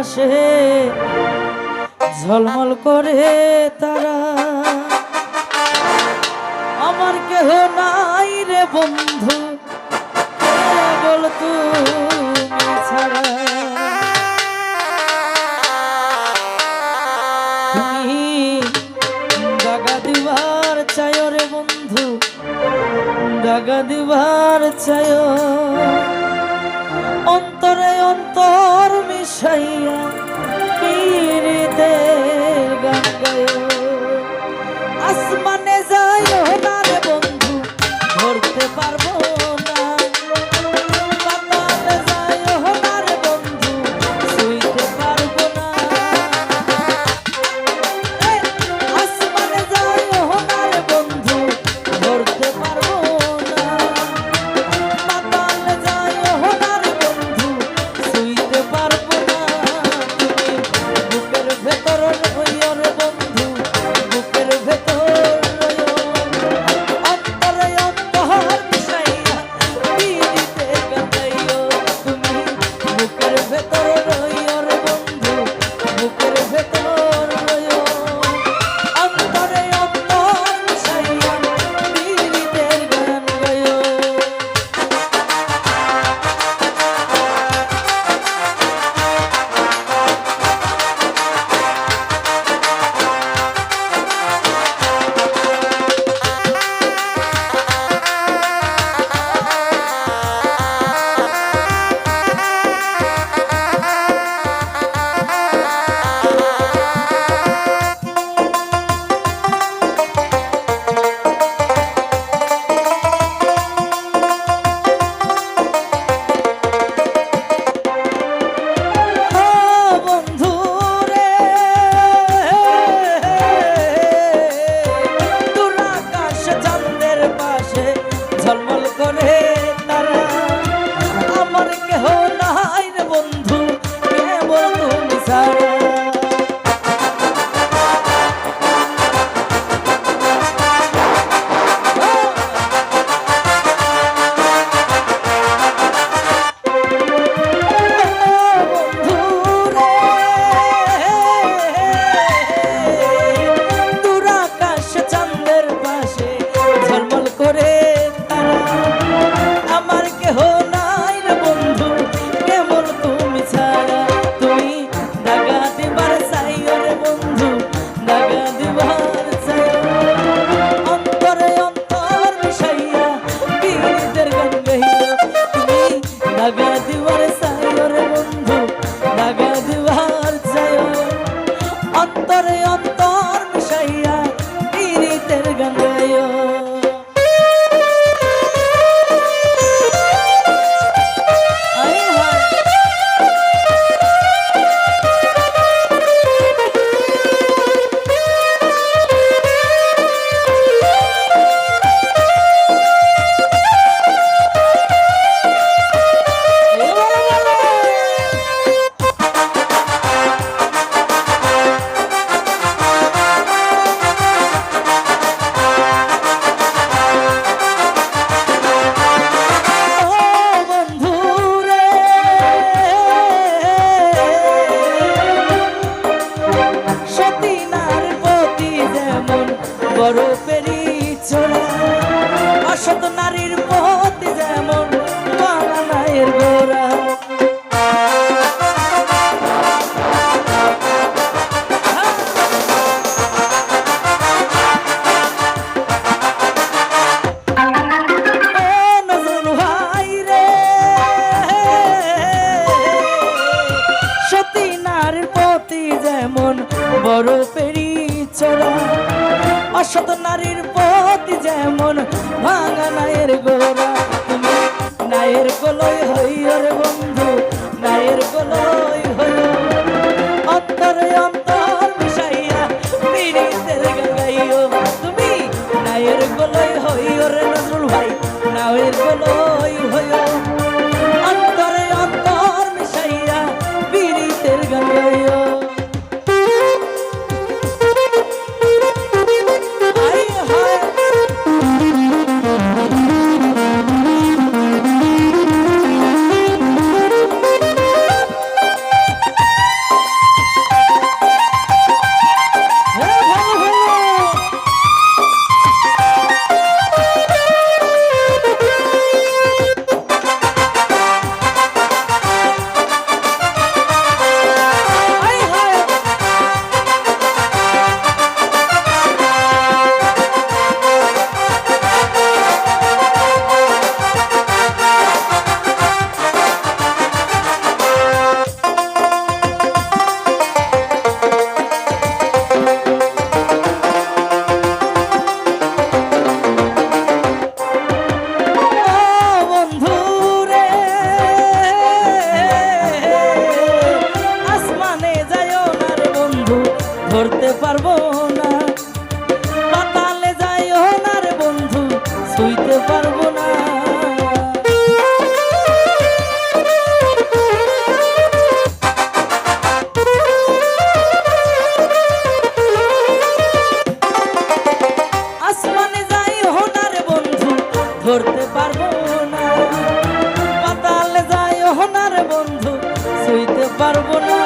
আকাশে ঝলমল করে তারা। আমার কেহ নাই রে বন্ধু বল ছাড়া? দাগা দিবার রে বন্ধু দাগা দিবার চায়। অন্তরে অন্তর মিশাইও পীরদের গান গাইও আসমানে যাইও না রে বন্ধু ধরতে পারব নারীর পথ যেমন বাগানায়ের গোড়া। যেমন বড় পেরি চড়া অসত নারীর পথ যেমন ভাঙা নায়ের গোরা নায়ের গোলই হইয়র বন্ধু বন্ধু সইতে পারব না।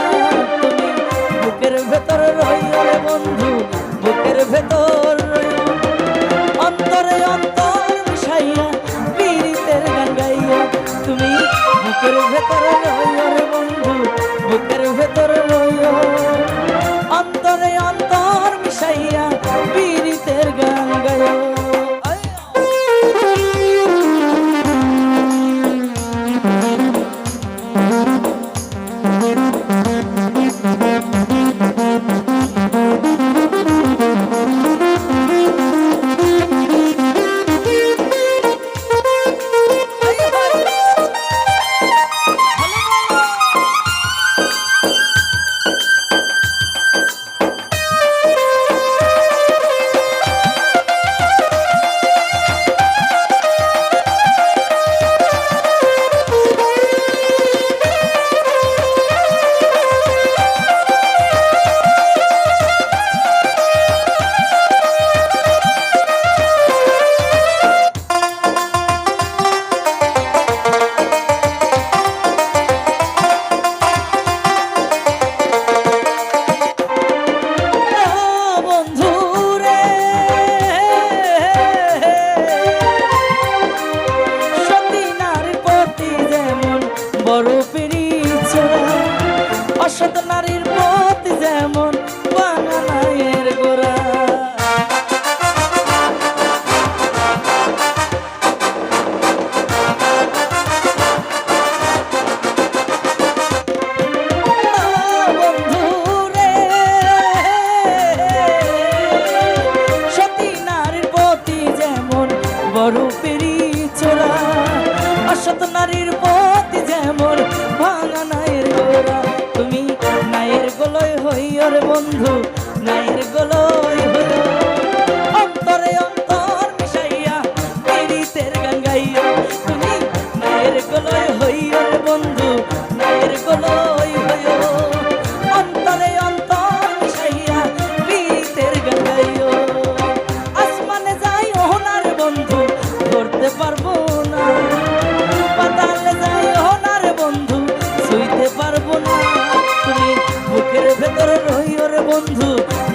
বড় পিরিচ অসৎ বন্ধু নাইর গোলয় বন্ধু